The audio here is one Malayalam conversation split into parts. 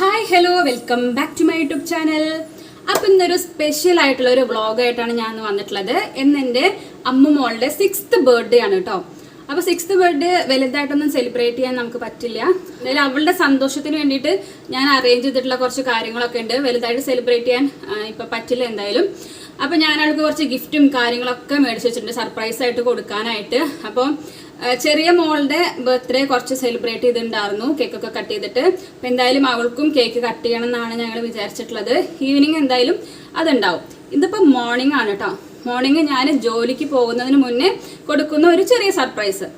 Hi hello welcome back to my YouTube channel അപ്പം ഇന്നൊരു സ്പെഷ്യൽ ആയിട്ടുള്ള ഒരു വ്ളോഗായിട്ടാണ് ഞാൻ വന്നിട്ടുള്ളത്. എന്ന് എന്റെ അമ്മുമോളുടെ സിക്സ്ത് ബർത്ത്ഡേ ആണ് കേട്ടോ അപ്പോൾ സിക്സ്ത് ബർത്ത്ഡേ വലുതായിട്ടൊന്നും സെലിബ്രേറ്റ് ചെയ്യാൻ നമുക്ക് പറ്റില്ല. എന്തായാലും അവളുടെ സന്തോഷത്തിന് വേണ്ടിയിട്ട് ഞാൻ അറേഞ്ച് ചെയ്തിട്ടുള്ള കുറച്ച് കാര്യങ്ങളൊക്കെ ഉണ്ട്. വലുതായിട്ട് സെലിബ്രേറ്റ് ചെയ്യാൻ ഇപ്പം പറ്റില്ല എന്തായാലും. അപ്പോൾ ഞാൻ അവൾക്ക് കുറച്ച് ഗിഫ്റ്റും കാര്യങ്ങളൊക്കെ മേടിച്ച് വെച്ചിട്ടുണ്ട്. സർപ്രൈസ് ആയിട്ട് കൊടുക്കാനായിട്ട്. അപ്പോൾ ചെറിയ മോളുടെ ബർത്ത്ഡേ കുറച്ച് സെലിബ്രേറ്റ് ചെയ്തിട്ടുണ്ടായിരുന്നു. കേക്കൊക്കെ കട്ട് ചെയ്തിട്ട്. അപ്പം എന്തായാലും അവൾക്കും കേക്ക് കട്ട് ചെയ്യണം എന്നാണ് ഞങ്ങൾ വിചാരിച്ചിട്ടുള്ളത്. ഈവനിങ് എന്തായാലും അതുണ്ടാവും. ഇതിപ്പോൾ മോർണിംഗ് ആണ് കേട്ടോ മോർണിംഗ് ഞാൻ ജോലിക്ക് പോകുന്നതിന് മുന്നേ കൊടുക്കുന്ന ഒരു ചെറിയ സർപ്രൈസ്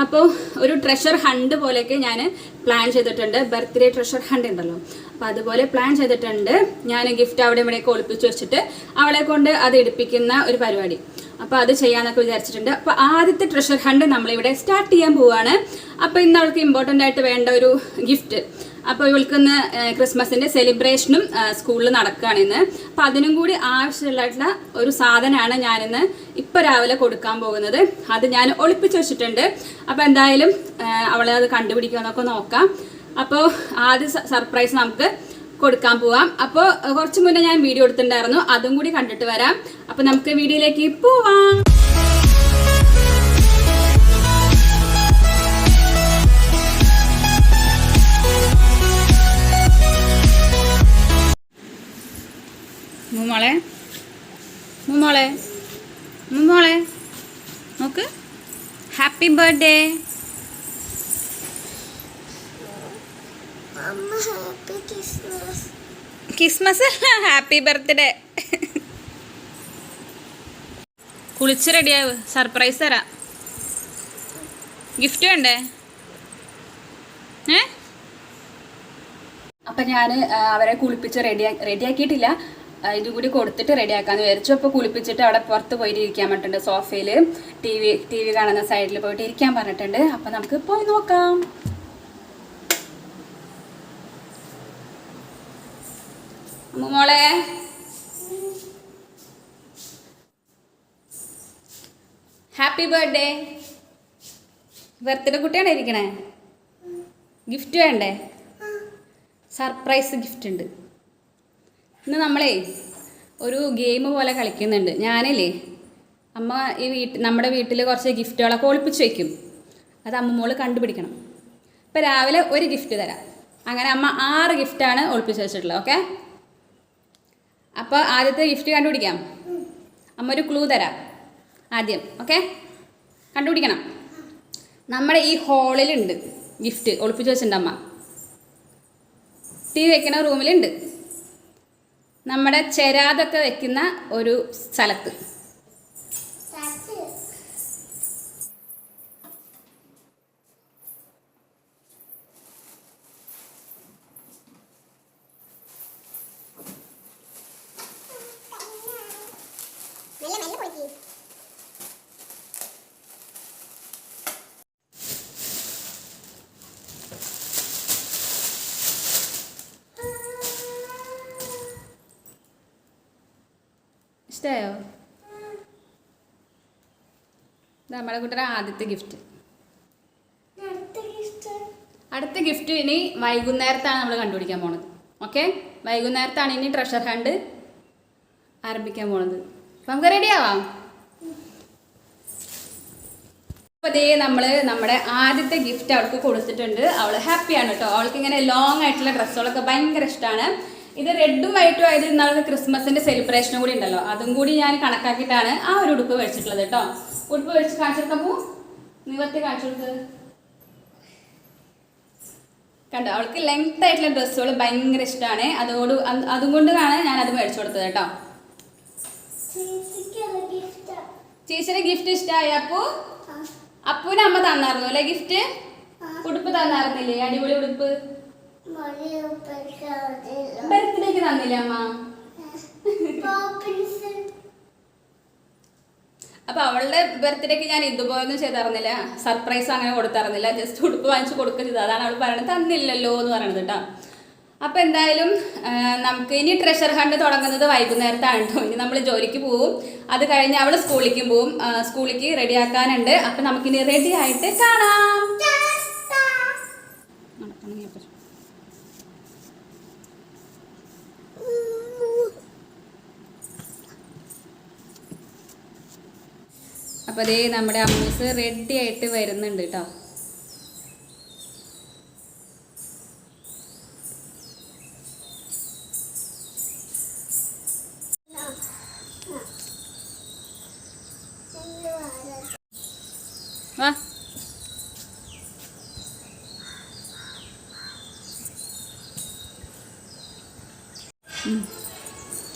അപ്പോൾ ഒരു ട്രഷർ ഹണ്ട് പോലെയൊക്കെ ഞാൻ പ്ലാൻ ചെയ്തിട്ടുണ്ട്. ബർത്ത്ഡേ ട്രഷർ ഹണ്ട് ഉണ്ടല്ലോ. അപ്പം അതുപോലെ പ്ലാൻ ചെയ്തിട്ടുണ്ട്. ഞാൻ ഗിഫ്റ്റ് അവിടെ ഇവിടെയൊക്കെ ഒളിപ്പിച്ച് വെച്ചിട്ട് അവളെ കൊണ്ട് അത് എടുപ്പിക്കുന്ന ഒരു പരിപാടി. അപ്പോൾ അത് ചെയ്യാന്നൊക്കെ വിചാരിച്ചിട്ടുണ്ട്. അപ്പോൾ ആദ്യത്തെ ട്രഷർ ഹണ്ട് നമ്മളിവിടെ സ്റ്റാർട്ട് ചെയ്യാൻ പോവുകയാണ് അപ്പോൾ ഇന്ന് അവൾക്ക് ഇമ്പോർട്ടന്റ് ആയിട്ട് വേണ്ട ഒരു ഗിഫ്റ്റ് അപ്പോൾ ഇവൾക്ക് ഇന്ന് ക്രിസ്മസിന്റെ സെലിബ്രേഷനും സ്കൂളിൽ നടക്കുകയാണ് ഇന്ന്. അപ്പോൾ അതിനും കൂടി ആവശ്യമുള്ളതായിട്ടുള്ള ഒരു സാധനമാണ് ഞാനിന്ന് ഇപ്പോൾ രാവിലെ കൊടുക്കാൻ പോകുന്നത്. അത് ഞാൻ ഒളിപ്പിച്ച് വെച്ചിട്ടുണ്ട്. അപ്പോൾ എന്തായാലും അവളെ അത് കണ്ടുപിടിക്കാന്നൊക്കെ നോക്കാം. അപ്പോൾ ആദ്യ സർപ്രൈസ് നമുക്ക് കൊടുക്കാൻ പോവാം. അപ്പോൾ കുറച്ച് മുന്നേ ഞാൻ വീഡിയോ എടുത്തിട്ടുണ്ടായിരുന്നു. അതും കൂടി കണ്ടിട്ട് വരാം. അപ്പോൾ നമുക്ക് വീഡിയോയിലേക്ക് പോവാം. മോളെ മോളെ മോളെ നോക്ക്. ഹാപ്പി ബർത്ത്ഡേ ക്രിസ്മസ് അല്ല ഹാപ്പി ബർത്ത്ഡേ. കുളിച്ച് റെഡിയാവ് സർപ്രൈസ് തരാം. ഗിഫ്റ്റ് വേണ്ടേ? ഏ? അപ്പം ഞാൻ അവരെ കുളിപ്പിച്ച് റെഡി റെഡിയാക്കിയിട്ടില്ല ഇതും കൂടി കൊടുത്തിട്ട് റെഡിയാക്കാമെന്ന് വിചാരിച്ചു. അപ്പോൾ കുളിപ്പിച്ചിട്ട് അവിടെ പുറത്ത് പോയിട്ട് ഇരിക്കാൻ പറഞ്ഞിട്ടുണ്ട്. സോഫയിൽ ടി വി ടി വി കാണുന്ന സൈഡിൽ പോയിട്ട് ഇരിക്കാൻ പറഞ്ഞിട്ടുണ്ട്. അപ്പം നമുക്ക് പോയി നോക്കാം. മോളെ. ഹാപ്പി ബർത്ത്ഡേ ബർത്ത്ഡേ കുട്ടിയാണ് ഇരിക്കണേ. ഗിഫ്റ്റ് വേണ്ടേ? സർപ്രൈസ് ഗിഫ്റ്റ് ഉണ്ട്. ഇന്ന് നമ്മളേ ഒരു ഗെയിം പോലെ കളിക്കുന്നുണ്ട്. ഞാനല്ലേ അമ്മ ഈ വീട്ടിൽ നമ്മുടെ വീട്ടിൽ കുറച്ച് ഗിഫ്റ്റുകളൊക്കെ ഒളിപ്പിച്ച് വയ്ക്കും അത് അമ്മ മോൾ കണ്ടുപിടിക്കണം. ഇപ്പം രാവിലെ ഒരു ഗിഫ്റ്റ് തരാം. അങ്ങനെ അമ്മ ആറ് ഗിഫ്റ്റാണ് ഒളിപ്പിച്ച് വെച്ചിട്ടുള്ളത് ഓക്കെ അപ്പോൾ ആദ്യത്തെ ഗിഫ്റ്റ് കണ്ടുപിടിക്കാം. അമ്മ ഒരു ക്ലൂ തരാം. ആദ്യം ഓക്കെ കണ്ടുപിടിക്കണം. നമ്മുടെ ഈ ഹോളിലുണ്ട് ഗിഫ്റ്റ് ഒളിപ്പിച്ച് വെച്ചിട്ടുണ്ട് അമ്മ. ടി വെക്കുന്ന റൂമിലുണ്ട് നമ്മുടെ ചെരാതൊക്കെ വെക്കുന്ന ഒരു സ്ഥലത്ത് That's it. മെല്ലെ മെല്ലെ പോയി ഇഷ്ടമായോ നമ്മളെ കുട്ടിയുടെ ആദ്യത്തെ ഗിഫ്റ്റ് അടുത്ത അടുത്ത ഗിഫ്റ്റ് ഇനി വൈകുന്നേരത്താണ് നമ്മൾ കണ്ടുപിടിക്കാൻ പോണത്. ഓക്കെ വൈകുന്നേരത്താണ് ഇനി ട്രഷർ ഹണ്ട് ആരംഭിക്കാൻ പോണത്. അപ്പം നമുക്ക് റെഡി ആവാം? അപ്പോൾ ദേ നമ്മൾ നമ്മുടെ ആദ്യത്തെ ഗിഫ്റ്റ് അവൾക്ക് കൊടുത്തിട്ടുണ്ട്. അവൾ ഹാപ്പിയാണ് കേട്ടോ അവൾക്ക് ഇങ്ങനെ ലോങ് ആയിട്ടുള്ള ഡ്രസ്സുകളൊക്കെ ഭയങ്കര ഇഷ്ടമാണ് ഇത് റെഡും വൈറ്റും ആയത് ഇന്നാളെ ക്രിസ്മസിന്റെ സെലിബ്രേഷനും കൂടി ഉണ്ടല്ലോ. അതും കൂടി ഞാൻ കണക്കാക്കിയിട്ടാണ് ആ ഒരു ഉടുപ്പ് വെച്ചിട്ടുള്ളത് കേട്ടോ ഉടുപ്പ് മേടിച്ച് കാണിച്ചു കൊടുക്കാൻ പോ നിവർത്തി കാണിച്ചു കൊടുത്തത് കണ്ടോ അവൾക്ക് ലെങ്ത് ആയിട്ടുള്ള ഡ്രസ്സുകൾ ഭയങ്കര ഇഷ്ടമാണ്. അതോട് അതും അതുകൊണ്ടാണ് ഞാൻ അത് മേടിച്ചു കൊടുത്തത് കേട്ടോ ചേച്ചിയുടെ ഗിഫ്റ്റ് ഇഷ്ടമായി അപ്പു? അപ്പൂന് അമ്മ തന്നായിരുന്നു അല്ലേ ഗിഫ്റ്റ് ഉടുപ്പ് തന്നായിരുന്നില്ലേ? അടിപൊളി ഉടുപ്പ്. ബർത്ത്ഡേക്ക് തന്നില്ല അമ്മ? അപ്പൊ അവളുടെ ബർത്ത്ഡേക്ക് ഞാൻ ഇതുപോലൊന്നും ചെയ്തറിഞ്ഞില്ല. സർപ്രൈസ് അങ്ങനെ കൊടുത്തറിഞ്ഞില്ല. ജസ്റ്റ് ഉടുപ്പ് വാങ്ങിച്ചു കൊടുക്കുക ചെയ്തത് അതാണ് അവൾ പറയുന്നത് തന്നില്ലല്ലോ എന്ന് പറയണത് കേട്ടോ. അപ്പൊ എന്തായാലും നമുക്ക് ഇനി ട്രഷർ ഹണ്ട് തുടങ്ങുന്നത് വൈകുന്നേരത്താണ് കേട്ടോ. ഇനി നമ്മൾ ജോലിക്ക് പോവും. അത് കഴിഞ്ഞ് അവൾ സ്കൂളിലേക്കും പോവും. സ്കൂളിലേക്ക് റെഡി ആക്കാനുണ്ട്. അപ്പൊ നമുക്കിനി റെഡി ആയിട്ട് കാണാം. അപ്പോൾ അതേ നമ്മുടെ അമ്മൂസ് റെഡി ആയിട്ട് വരുന്നുണ്ട് കേട്ടോ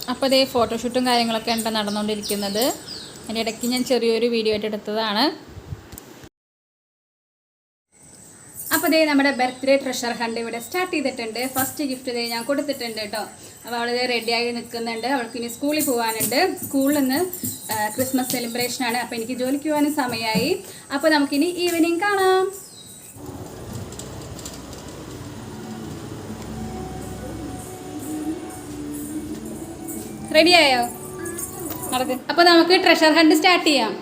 അപ്പോൾ ഇതേ ഫോട്ടോഷൂട്ടും കാര്യങ്ങളൊക്കെ ഉണ്ട് നടന്നുകൊണ്ടിരിക്കുന്നത് അതിന്റെ ഇടയ്ക്ക് ഞാൻ ചെറിയൊരു വീഡിയോ ആയിട്ട് എടുത്തതാണ്. അപ്പോൾ ഇതേ നമ്മുടെ ബർത്ത്ഡേ ട്രഷർ ഹണ്ട് ഇവിടെ സ്റ്റാർട്ട് ചെയ്തിട്ടുണ്ട്. ഫസ്റ്റ് ഗിഫ്റ്റ് ഇതേ ഞാൻ കൊടുത്തിട്ടുണ്ട് കേട്ടോ. അപ്പോൾ അവൾ റെഡിയായി നിൽക്കുന്നുണ്ട്. അവൾക്ക് ഇനി സ്കൂളിൽ പോകാനുണ്ട് സ്കൂളിൽ നിന്ന് ക്രിസ്മസ് സെലിബ്രേഷനാണ് അപ്പോൾ എനിക്ക് ജോലിക്ക് പോകാനും സമയമായി. അപ്പോൾ നമുക്കിനി ഈവനിങ് കാണാം. റെഡിയായോ നടക്ക്. അപ്പോൾ നമുക്ക് ട്രഷർ ഹണ്ട് സ്റ്റാർട്ട് ചെയ്യാം.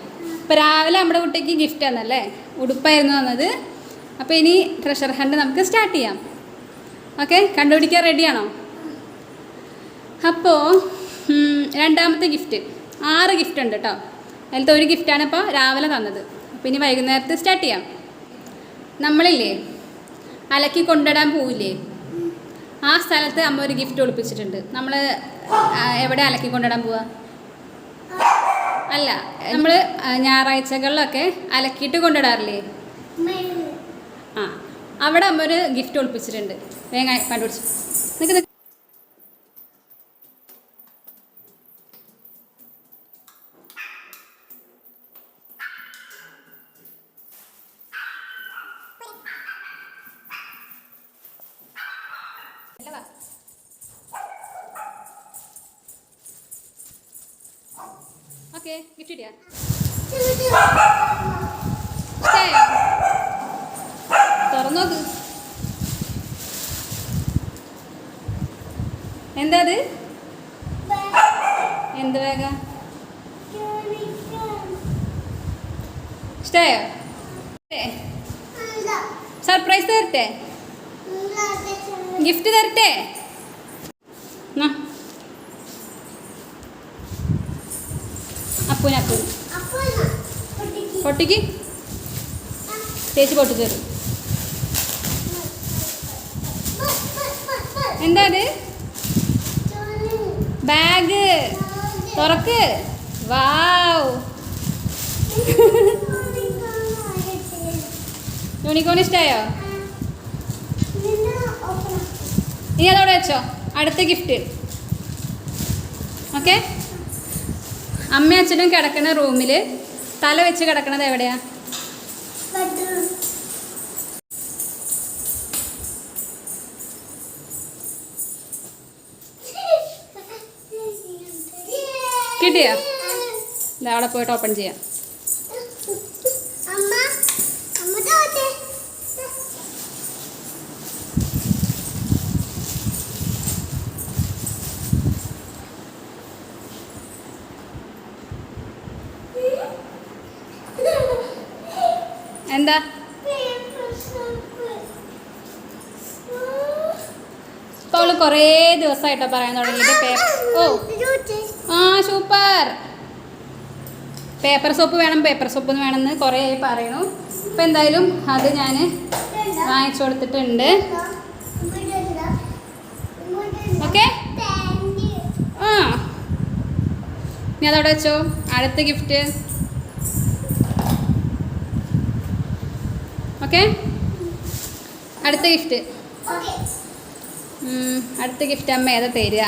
ഇപ്പോൾ രാവിലെ നമ്മുടെ കുട്ടിക്ക് ഗിഫ്റ്റ് ആണല്ലേ? ഉടുപ്പായിരുന്നു വന്നത് അപ്പോൾ ഇനി ട്രഷർ ഹണ്ട് നമുക്ക് സ്റ്റാർട്ട് ചെയ്യാം. ഓക്കെ കണ്ടുപിടിക്കാൻ റെഡിയാണോ അപ്പോൾ രണ്ടാമത്തെ ഗിഫ്റ്റ് ആറ് ഗിഫ്റ്റ് ഉണ്ട് കേട്ടോ അതിലത്തെ ഒരു ഗിഫ്റ്റാണ് ഇപ്പോൾ രാവിലെ തന്നത്. അപ്പോൾ ഇനി വൈകുന്നേരത്ത് സ്റ്റാർട്ട് ചെയ്യാം. നമ്മളില്ലേ അലക്കി കൊണ്ടിടാൻ പോവില്ലേ? ആ സ്ഥലത്ത് അമ്മ ഒരു ഗിഫ്റ്റ് ഒളിപ്പിച്ചിട്ടുണ്ട്. നമ്മൾ എവിടെ അലക്കി കൊണ്ടിടാൻ പോവാ? അല്ല നമ്മൾ ഞായറാഴ്ചകളിലൊക്കെ അലക്കിയിട്ട് കൊണ്ടിടാറില്ലേ? ആ അവിടെ അമ്മ ഒരു ഗിഫ്റ്റ് ഒളിപ്പിച്ചിട്ടുണ്ട്. വേങ്ങ കണ്ടുപിടിച്ചു. നിൽക്ക് ഓക്കെ ഗിഫ്റ്റ് ഇടിയാ ഇഷ്ടായോ തുറന്നു നോക്ക് എന്താ അത്? എന്ത് വേഗ ഇഷ്ടയോ സർപ്രൈസ് തരട്ടെ? ഗിഫ്റ്റ് തരട്ടെ എന്നാ. അപ്പൂന് അപ്പൂന് പൊട്ടിക്ക്. ചേച്ചി പൊട്ടിച്ചു തരും എന്താ അത്? ബാഗ്. തുറക്ക്. വാവ്. യൂണിക്കോൺ ഇഷ്ടമായോ ഇനി അതവിടെ വെച്ചോ. അടുത്ത ഗിഫ്റ്റ് ഓക്കെ അമ്മയും അച്ഛനും കിടക്കുന്ന റൂമിൽ തല വെച്ച് കിടക്കണത് എവിടെയാ? കിട്ടിയോ? അവിടെ പോയിട്ട് ഓപ്പൺ ചെയ്യാം അമ്മ അമ്മ തോട്ടെ എന്താ ഇപ്പോൾ അവൾ കുറേ ദിവസമായിട്ടോ പറയാൻ തുടങ്ങിയിട്ട് ഓ. ആ സൂപ്പർ. പേപ്പർ സോപ്പ് വേണം പേപ്പർ സോപ്പ് വേണമെന്ന് കുറേ പറയുന്നു. അപ്പം എന്തായാലും അത് ഞാൻ വാങ്ങിച്ചു കൊടുത്തിട്ടുണ്ട്. ഓക്കെ? ആ. ഇനി അതവിടെ വെച്ചോ. അടുത്ത ഗിഫ്റ്റ്. ഓക്കെ? അടുത്ത ഗിഫ്റ്റ്. അടുത്ത ഗിഫ്റ്റ് അമ്മ ഏതാ തരിക?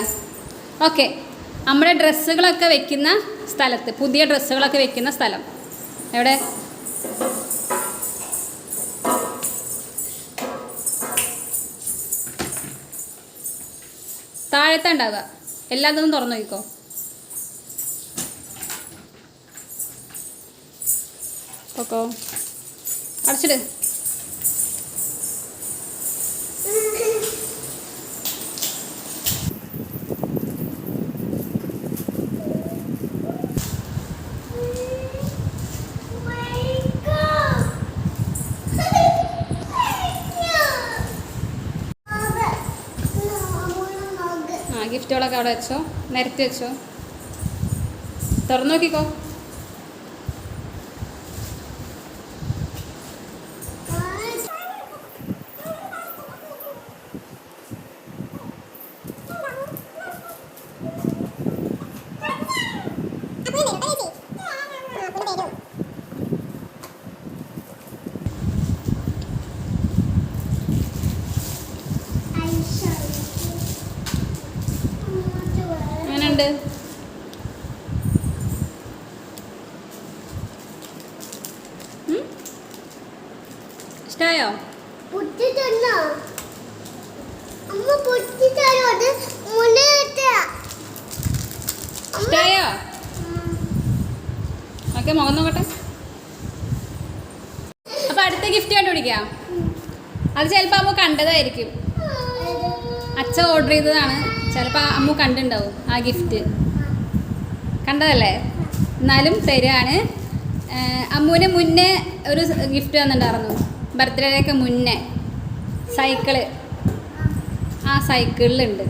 ഓക്കെ നമ്മുടെ ഡ്രസ്സുകളൊക്കെ വെക്കുന്ന സ്ഥലത്ത് പുതിയ ഡ്രസ്സുകളൊക്കെ വെക്കുന്ന സ്ഥലം. എവിടെ? താഴത്തെ ഉണ്ടാവുക. എല്ലാത്തൊന്നും തുറന്നു നോക്കിക്കോ. ഓക്കോ അടച്ചിട്. ഗിഫ്റ്റുകളൊക്കെ അവിടെ വെച്ചോ നിരത്തി വെച്ചോ. തുറന്നു നോക്കിക്കോ. തോന്നുന്നുണ്ട് ഉം? ഇഷ്ടായോ പൊട്ടി തന്നോ അമ്മ പൊട്ടി തരോ അത് മുന്നേറ്റ ഇഷ്ടായോ ഓക്കെ മുഖം നോക്കട്ടെ അപ്പൊ അടുത്ത ഗിഫ്റ്റ് കണ്ടുപിടിക്കാം അത് ചിലപ്പോൾ അമ്മ കണ്ടതായിരിക്കും അച്ഛ ഓർഡർ ചെയ്തതാണ് ചിലപ്പോൾ അമ്മ കണ്ടിട്ടുണ്ടാവും ആ ഗിഫ്റ്റ് കണ്ടതല്ലേ? എന്നാലും തരുകയാണ് അമ്മുവിന് മുന്നേ ഒരു ഗിഫ്റ്റ് തന്നിട്ടുണ്ടായിരുന്നു. ബർത്ത്ഡേക്ക് മുന്നേ. സൈക്കിൾ ആ സൈക്കിളിലുണ്ട്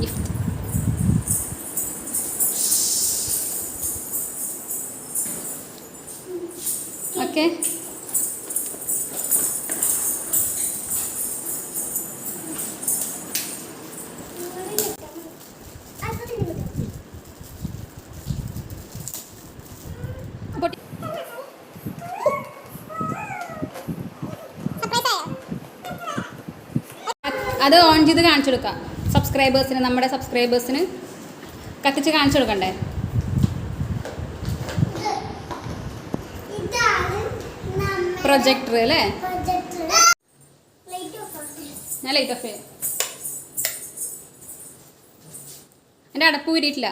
ഗിഫ്റ്റ് ഓക്കെ ഓൺ ചെയ്ത് കാണിച്ചു കൊടുക്കാം. സബ്സ്ക്രൈബേഴ്സിന് നമ്മുടെ സബ്സ്ക്രൈബേഴ്സിന് കത്തിച്ച് കാണിച്ചു കൊടുക്കണ്ടേ? പ്രൊജക്ടർ അല്ലേ? ഞാൻ ലൈറ്റ് ഓഫ് ചെയ്യാം. എന്റെ അടപ്പ് ഊരിയിട്ടില്ല.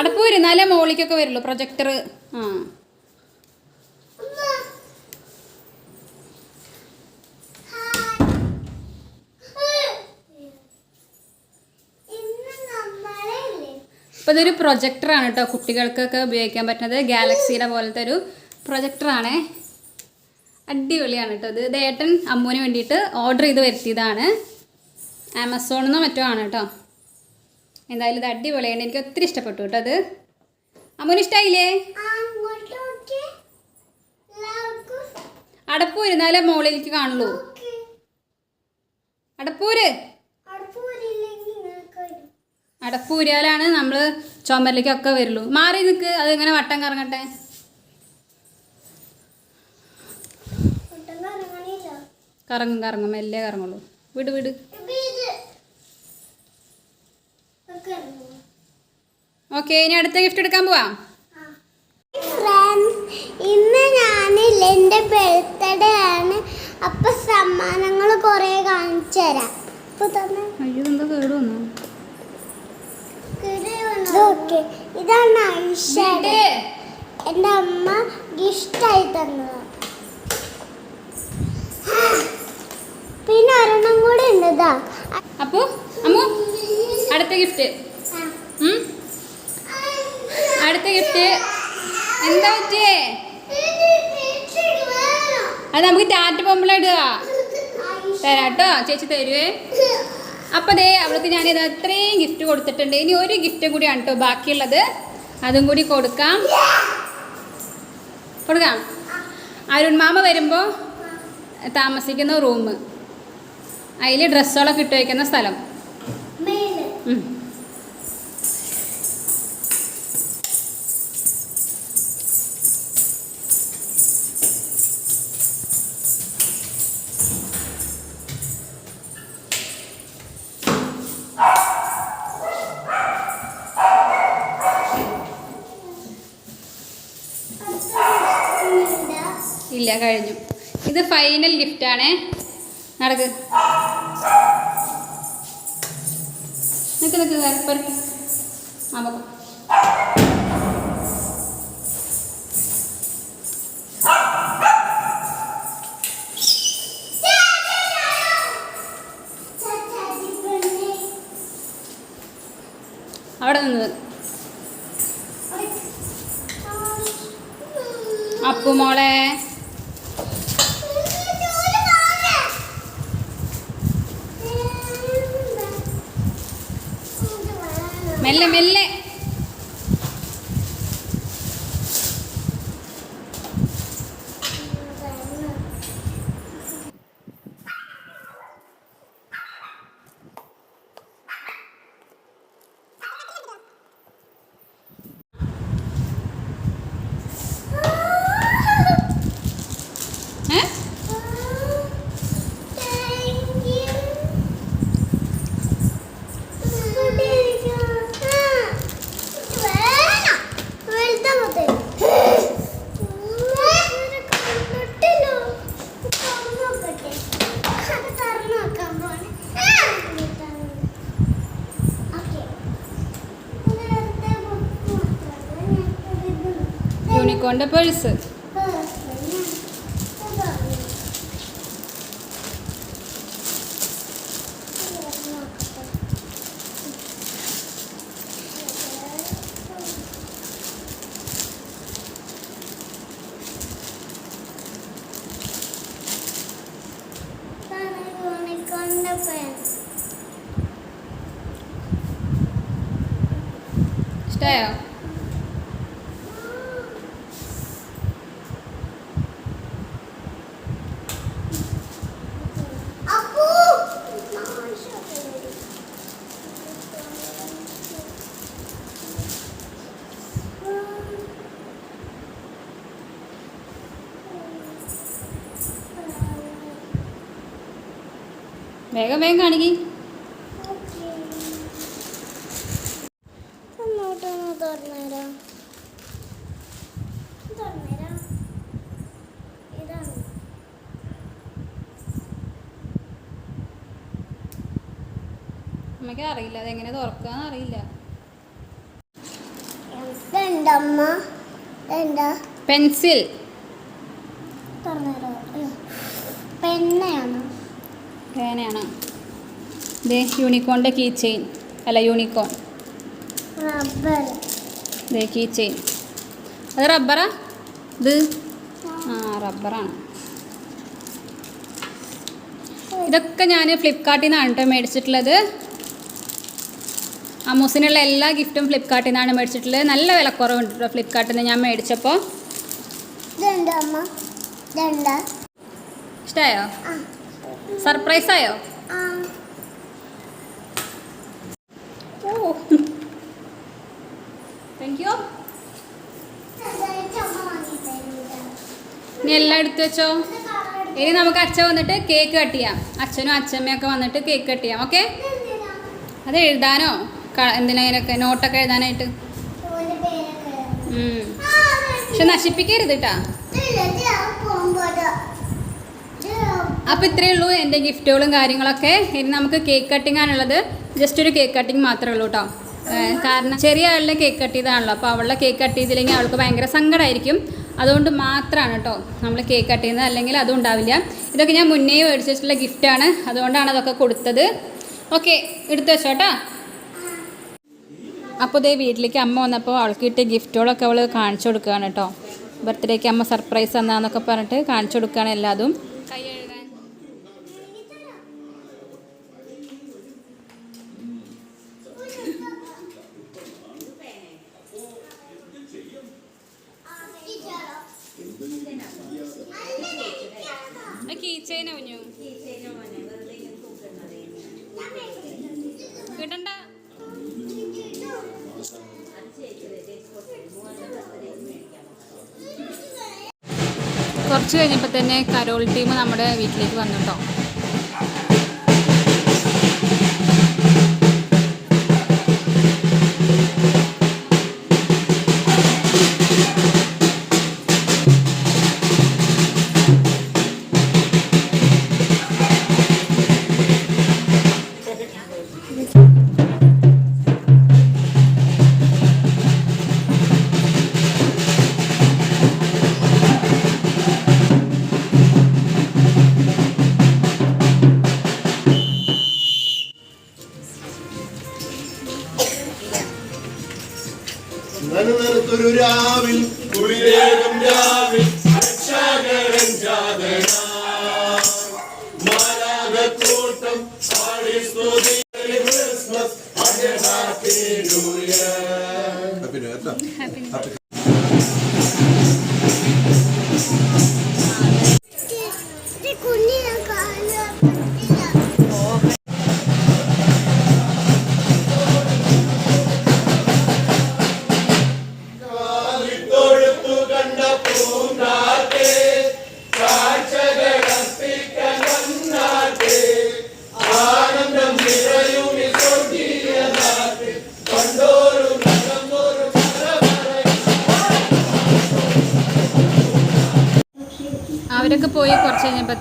അടുപ്പ് എന്നാലേ മോളിക്കൊക്കെ വരുള്ളൂ. പ്രൊജക്ടർ ആ അമ്മ ഇന്ന് നമ്മളെ അപ്പോൾ ഇതൊരു പ്രൊജക്ടറാണ് കേട്ടോ കുട്ടികൾക്കൊക്കെ ഉപയോഗിക്കാൻ പറ്റുന്നത്. ഗാലക്സിയുടെ പോലത്തെ ഒരു പ്രൊജക്ടറാണേ അടിപൊളിയാണ് കേട്ടോ ഇത്. ഏട്ടൻ അമ്മുവിന് വേണ്ടിയിട്ട് ഓർഡർ ചെയ്ത് വരുത്തിയതാണ്. ആമസോണിൽ നിന്നോ മറ്റോ ആണ് കേട്ടോ എന്തായാലും ഇത് അടിപൊളിയാണ്. എനിക്ക് ഒത്തിരി ഇഷ്ടപ്പെട്ടു കേട്ടോ അത് അമ്മുവിന് ഇഷ്ടമായില്ലേ അങ്ങോട്ട് എന്നാലേ മോളിലേക്ക് കാണുള്ളൂ. അടപ്പൂര് അടുപ്പ് വരില്ലെങ്കിൽ നിങ്ങൾക്ക് വരും അടപ്പൂരിയാലാണ് നമ്മൾ ചുമരിലേക്കൊക്കെ വരുള്ളൂ. മാറി നിൽക്ക് അത് എങ്ങനെ വട്ടം കറങ്ങട്ടെ? കറങ്ങും കറങ്ങും. മെല്ലെ കറങ്ങുള്ളൂ. വിട് വിട്. ഓക്കെ ഇനി അടുത്ത ഗിഫ്റ്റ് എടുക്കാൻ പോവാ. ഇന്ന് ഞാൻ എന്റെ ബർത്ത്ഡേ ആണ്. അപ്പൊ സമ്മാനങ്ങൾ കുറേ കാണിച്ചു തരാം. അയ്യോ എന്താ കേട് വന്നു? ഓക്കെ ഇതാണ് ഐഷാഡ് എന്റെ അമ്മ ഗിഫ്റ്റായി തന്നത്. പിന്നെ ഒരെണ്ണം കൂടെ ഉണ്ട് ഇതാ. അപ്പോ അമ്മു അടുത്ത ഗിഫ്റ്റ്. അടുത്ത ഗിഫ്റ്റ്. എന്താ പറ്റിയേ? അത് നമുക്ക് ടാറ്റ് പൊമ്പള ഇടുക. തരാട്ടോ ചേച്ചി തരുവേ. അപ്പോൾ ദേ അവൾക്ക് ഞാനിത് അത്രയും ഗിഫ്റ്റ് കൊടുത്തിട്ടുണ്ട്. ഇനി ഒരു ഗിഫ്റ്റ് കൂടിയാണ് കേട്ടോ ബാക്കിയുള്ളത്. അതും കൂടി കൊടുക്കാം. കൊടുക്കാം. അരുൺ മാമ വരുമ്പോൾ താമസിക്കുന്ന റൂം. അതിൽ ഡ്രസ്സുകളൊക്കെ ഇട്ട് വയ്ക്കുന്ന സ്ഥലം. ഇല്ല കഴിഞ്ഞു. ഇത് ഫൈനൽ ഗിഫ്റ്റാണേ നടക്ക്. നിൽക്ക് നിൽക്ക് പെറുക്കി. ആ പൊക്കോ. അവിടെ നിന്ന് അപ്പു മോളെ de parası. Stay up. വേഗം കാണിക്ക്. അമ്മയ്ക്ക് അറിയില്ല അതെങ്ങനെ തുറക്കാന്ന് അറിയില്ല. പെൻസിൽ. പേനയാണ്. ഇത് യൂണിക്കോണിന്റെ കീ ചെയിൻ അല്ല യൂണിക്കോൺ ഇത് കീ ചെയിൻ അത് റബ്ബറാ? ഇത്? ആ റബ്ബറാണ്. ഇതൊക്കെ ഞാൻ ഫ്ലിപ്കാർട്ടിൽ നിന്നാണ് കേട്ടോ മേടിച്ചിട്ടുള്ളത്. അമ്മൂസിനുള്ള എല്ലാ ഗിഫ്റ്റും ഫ്ലിപ്കാർട്ടിൽ നിന്നാണ് മേടിച്ചിട്ടുള്ളത്. നല്ല വിലക്കുറവുണ്ട് കേട്ടോ ഫ്ലിപ്കാർട്ടിൽ നിന്ന് ഞാൻ മേടിച്ചപ്പോൾ. ഇഷ്ടമായോ സർപ്രൈസായോ സർപ്രൈസ് ആയോ ആ ഓ താങ്ക് യു ഇനി എല്ലാം എടുത്തു വെച്ചോ? ഇനി നമുക്ക് അച്ഛൻ വന്നിട്ട് കേക്ക് കട്ട് ചെയ്യാം. അച്ഛനും അച്ഛമ്മയൊക്കെ വന്നിട്ട് കേക്ക് കട്ട് ചെയ്യാം. ഓക്കെ അത് എഴുതാനോ? എന്തിനൊക്കെ നോട്ടൊക്കെ എഴുതാനായിട്ട്? പക്ഷെ നശിപ്പിക്കരുത് കേട്ടാ അപ്പൊ ഇത്രേ ഇത്രയേ ഉള്ളൂ എന്റെ ഗിഫ്റ്റുകളും കാര്യങ്ങളൊക്കെ. ഇനി നമുക്ക് കേക്ക് കട്ടിംഗ് ആണുള്ളത്. ജസ്റ്റ് ഒരു കേക്ക് കട്ടിംഗ് മാത്രമേ ഉള്ളൂ കേട്ടോ കാരണം ചെറിയ ആളുടെ കേക്ക് കട്ട് ചെയ്താണല്ലോ. അപ്പോൾ അവളുടെ കേക്ക് കട്ട് ചെയ്തില്ലെങ്കിൽ അവൾക്ക് ഭയങ്കര സങ്കടമായിരിക്കും അതുകൊണ്ട് മാത്രമാണ് കേട്ടോ നമ്മൾ കേക്ക് കട്ട് ചെയ്യുന്നത്. അല്ലെങ്കിൽ അതും ഉണ്ടാവില്ല. ഇതൊക്കെ ഞാൻ മുന്നേ മേടിച്ചിട്ടുള്ള ഗിഫ്റ്റാണ് അതുകൊണ്ടാണ് അതൊക്കെ കൊടുത്തത്. ഓക്കെ എടുത്തു വെച്ചോ കേട്ടോ അപ്പോൾ ഇതേ വീട്ടിലേക്ക് അമ്മ വന്നപ്പോൾ അവൾക്ക് കിട്ടിയ ഗിഫ്റ്റുകളൊക്കെ അവൾ കാണിച്ചു കൊടുക്കുകയാണ് കേട്ടോ ബർത്ത്ഡേക്ക് അമ്മ സർപ്രൈസ് തന്നാന്നൊക്കെ പറഞ്ഞിട്ട് കാണിച്ചു കൊടുക്കുകയാണ് എല്ലാതും കൈ കഴുകാൻ കീ ചെയിന കുഞ്ഞു. കിട്ടണ്ട. കുറച്ച് കഴിഞ്ഞപ്പോൾ തന്നെ കരോൾ ടീം നമ്മുടെ വീട്ടിലേക്ക് വന്നു കേട്ടോ.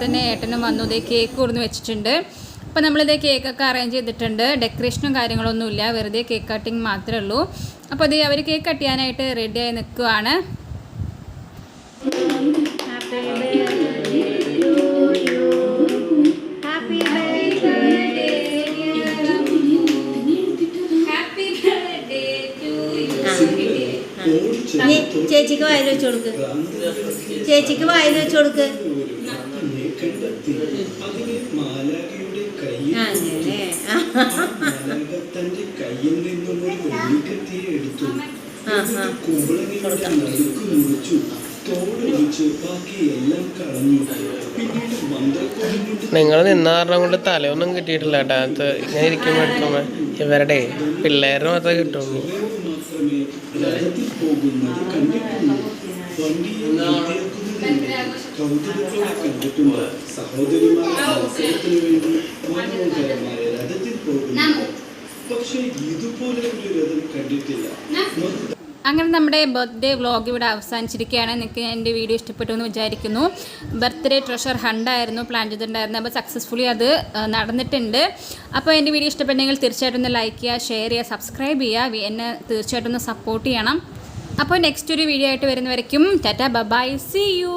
തന്നെ ഏട്ടനും വന്നു. ഇതേ കേക്ക് കൊടുന്ന് വെച്ചിട്ടുണ്ട്. അപ്പോൾ നമ്മളിതേ കേക്കൊക്കെ അറേഞ്ച് ചെയ്തിട്ടുണ്ട്. ഡെക്കറേഷനും കാര്യങ്ങളൊന്നുമില്ല. വെറുതെ കേക്ക് കട്ടിങ് മാത്രമേ ഉള്ളൂ. അപ്പോൾ ഇത് അവർ കേക്ക് കട്ട് ചെയ്യാനായിട്ട് റെഡിയായി നിൽക്കുവാണ്. Happy birthday to you. Happy birthday happy birthday to നീ ചേച്ചിക്ക് വായിൽ വെച്ചു കൊടുക്ക്. ചേച്ചിക്ക് വായിൽ വെച്ചു കൊടുക്ക് കണ്ടെത്തി അതിനെ മാലാഖയുടെ കയ്യിൽ അങ്ങനെ മാലാഖ തന്റെ കയ്യിൽ നിന്നും ഒരു വെള്ളിക്കത്തി എടുത്തു. കുമ്പളങ്ങളുടെ നടുക്ക് മുറിച്ചു. തോടൊഴിച്ച് ബാക്കിയെല്ലാം കളഞ്ഞു. പിന്നീട് നിങ്ങൾ നിന്ന കാരണം കൊണ്ട് തലയൊന്നും കിട്ടിയിട്ടില്ല കേട്ടോ. അത് ഇങ്ങനെ ഇരിക്കുമ്പോൾ എടുക്കുമ്പോൾ ഇവരുടെ പിള്ളേരെ മാത്രമേ കിട്ടുള്ളൂ. സഹോദരിമാരെ കൗതുകത്തോടെ കണ്ടിട്ടുണ്ട്. സഹോദരിമാരുടെ വേണ്ടി മനോഹരമായ രഥത്തിൽ പോകുന്നു. പക്ഷേ ഇതുപോലെ ഒരു രഥം കണ്ടിട്ടില്ല അങ്ങനെ നമ്മുടെ ബർത്ത്ഡേ വ്ളോഗ് ഇവിടെ അവസാനിച്ചിരിക്കുകയാണ്. നിങ്ങൾക്ക് എന്റെ വീഡിയോ ഇഷ്ടപ്പെട്ടു എന്ന് വിചാരിക്കുന്നു. ബർത്ത്ഡേ ട്രഷർ ഹണ്ടായിരുന്നു പ്ലാൻ ചെയ്തിട്ടുണ്ടായിരുന്നത് അപ്പോൾ സക്സസ്ഫുള്ളി അത് നടന്നിട്ടുണ്ട്. അപ്പോൾ എന്റെ വീഡിയോ ഇഷ്ടപ്പെട്ടെങ്കിൽ തീർച്ചയായിട്ടും ഒന്ന് ലൈക്ക് ചെയ്യുക ഷെയർ ചെയ്യുക സബ്സ്ക്രൈബ് ചെയ്യുക. വി- എന്നെ തീർച്ചയായിട്ടും ഒന്ന് സപ്പോർട്ട് ചെയ്യണം. അപ്പോൾ നെക്സ്റ്റ് ഒരു വീഡിയോ ആയിട്ട് വരുന്നവരയ്ക്കും tata bye bye see you